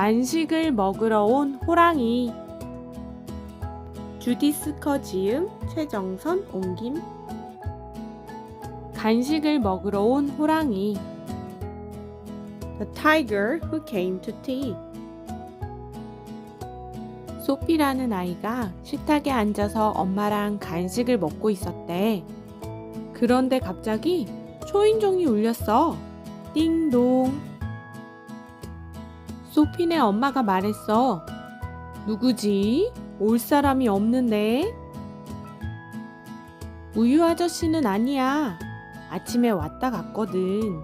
간식을 먹으러 온 호랑이 주디스커 지음 최정선 옮김 간식을 먹으러 온 호랑이 The tiger who came to tea 소피라는 아이가 식탁에 앉아서 엄마랑 간식을 먹고 있었대. 그런데 갑자기 초인종이 울렸어. 띵동. 소피네 엄마가 말했어. 누구지? 올 사람이 없는데? 우유 아저씨는 아니야. 아침에 왔다 갔거든.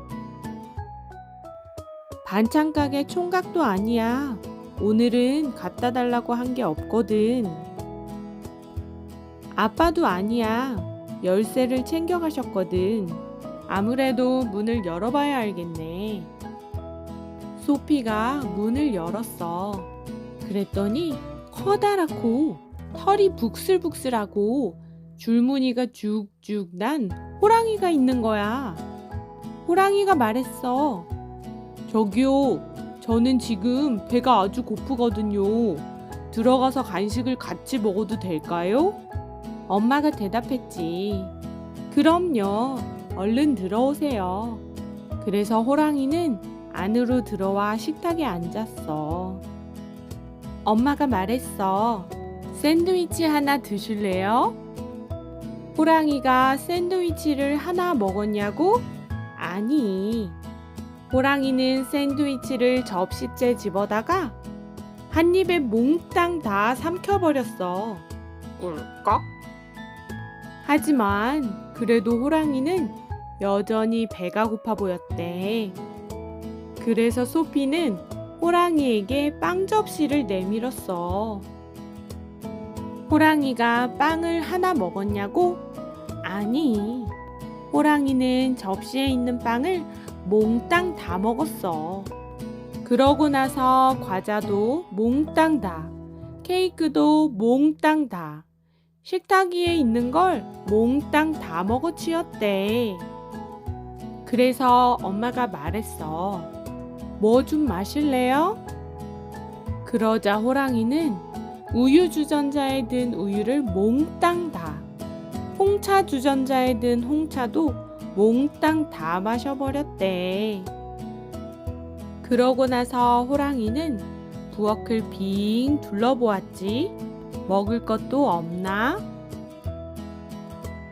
반찬 가게 총각도 아니야. 오늘은 갖다 달라고 한 게 없거든. 아빠도 아니야. 열쇠를 챙겨 가셨거든. 아무래도 문을 열어봐야 알겠네. 소피가 문을 열었어. 그랬더니 커다랗고 털이 북슬북슬하고 줄무늬가 쭉쭉 난 호랑이가 있는 거야. 호랑이가 말했어. 저기요, 저는 지금 배가 아주 고프거든요. 들어가서 간식을 같이 먹어도 될까요? 엄마가 대답했지. 그럼요. 얼른 들어오세요. 그래서 호랑이는 안으로 들어와 식탁에 앉았어. 엄마가 말했어. 샌드위치 하나 드실래요? 호랑이가 샌드위치를 하나 먹었냐고? 아니. 호랑이는 샌드위치를 접시째 집어다가 한 입에 몽땅 다 삼켜버렸어. 꿀꺽. 하지만 그래도 호랑이는 여전히 배가 고파 보였대. 그래서 소피는 호랑이에게 빵 접시를 내밀었어. 호랑이가 빵을 하나 먹었냐고? 아니. 호랑이는 접시에 있는 빵을 몽땅 다 먹었어. 그러고 나서 과자도 몽땅 다, 케이크도 몽땅 다, 식탁 위에 있는 걸 몽땅 다 먹어 치웠대. 그래서 엄마가 말했어. 뭐 좀 마실래요? 그러자 호랑이는 우유 주전자에 든 우유를 몽땅 다, 홍차 주전자에 든 홍차도 몽땅 다 마셔버렸대. 그러고 나서 호랑이는 부엌을 빙 둘러보았지. 먹을 것도 없나?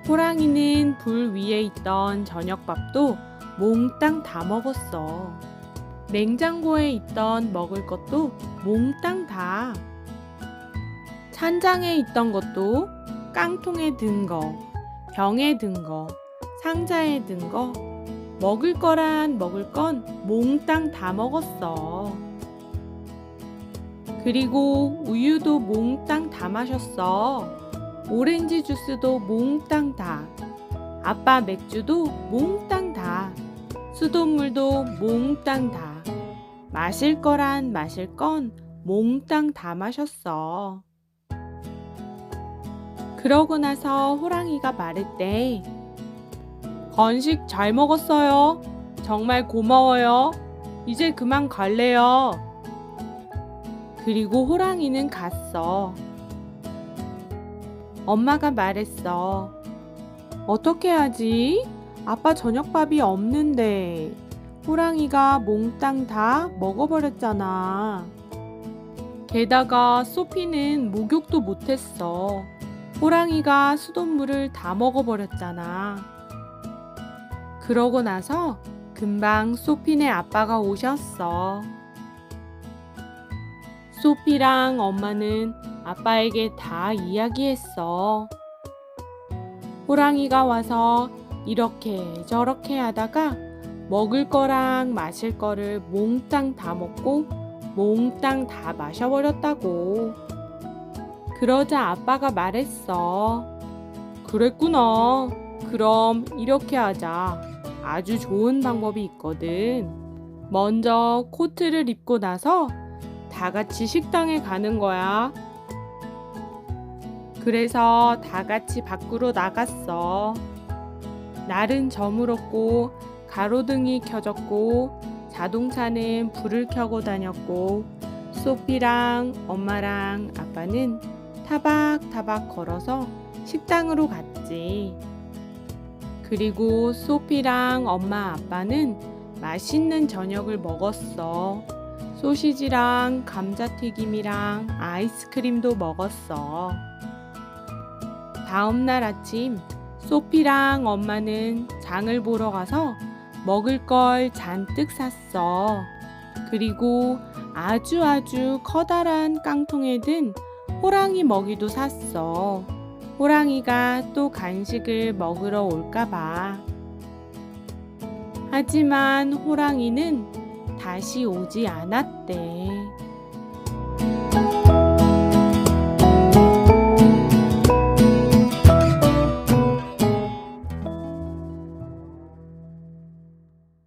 호랑이는 불 위에 있던 저녁밥도 몽땅 다 먹었어. 냉장고에 있던 먹을 것도 몽땅 다. 찬장에 있던 것도 깡통에 든 거, 병에 든 거, 상자에 든 거, 먹을 거란 먹을 건 몽땅 다 먹었어. 그리고 우유도 몽땅 다 마셨어. 오렌지 주스도 몽땅 다. 아빠 맥주도 몽땅 다. 수돗물도 몽땅 다. 마실 거란 마실 건 몽땅 다 마셨어. 그러고 나서 호랑이가 말했대. 간식 잘 먹었어요. 정말 고마워요. 이제 그만 갈래요. 그리고 호랑이는 갔어. 엄마가 말했어. 어떻게 하지? 아빠 저녁밥이 없는데. 호랑이가 몽땅 다 먹어버렸잖아. 게다가 소피는 목욕도 못했어. 호랑이가 수돗물을 다 먹어버렸잖아. 그러고 나서 금방 소피네 아빠가 오셨어. 소피랑 엄마는 아빠에게 다 이야기했어. 호랑이가 와서 이렇게 저렇게 하다가 먹을 거랑 마실 거를 몽땅 다 먹고 몽땅 다 마셔버렸다고. 그러자 아빠가 말했어. 그랬구나. 그럼 이렇게 하자. 아주 좋은 방법이 있거든. 먼저 코트를 입고 나서 다 같이 식당에 가는 거야. 그래서 다 같이 밖으로 나갔어. 날은 저물었고 가로등이 켜졌고 자동차는 불을 켜고 다녔고 소피랑 엄마랑 아빠는 타박타박 걸어서 식당으로 갔지. 그리고 소피랑 엄마 아빠는 맛있는 저녁을 먹었어. 소시지랑 감자튀김이랑 아이스크림도 먹었어. 다음날 아침 소피랑 엄마는 장을 보러 가서 먹을 걸 잔뜩 샀어. 그리고 아주 아주 커다란 깡통에 든 호랑이 먹이도 샀어. 호랑이가 또 간식을 먹으러 올까봐. 하지만 호랑이는 다시 오지 않았대.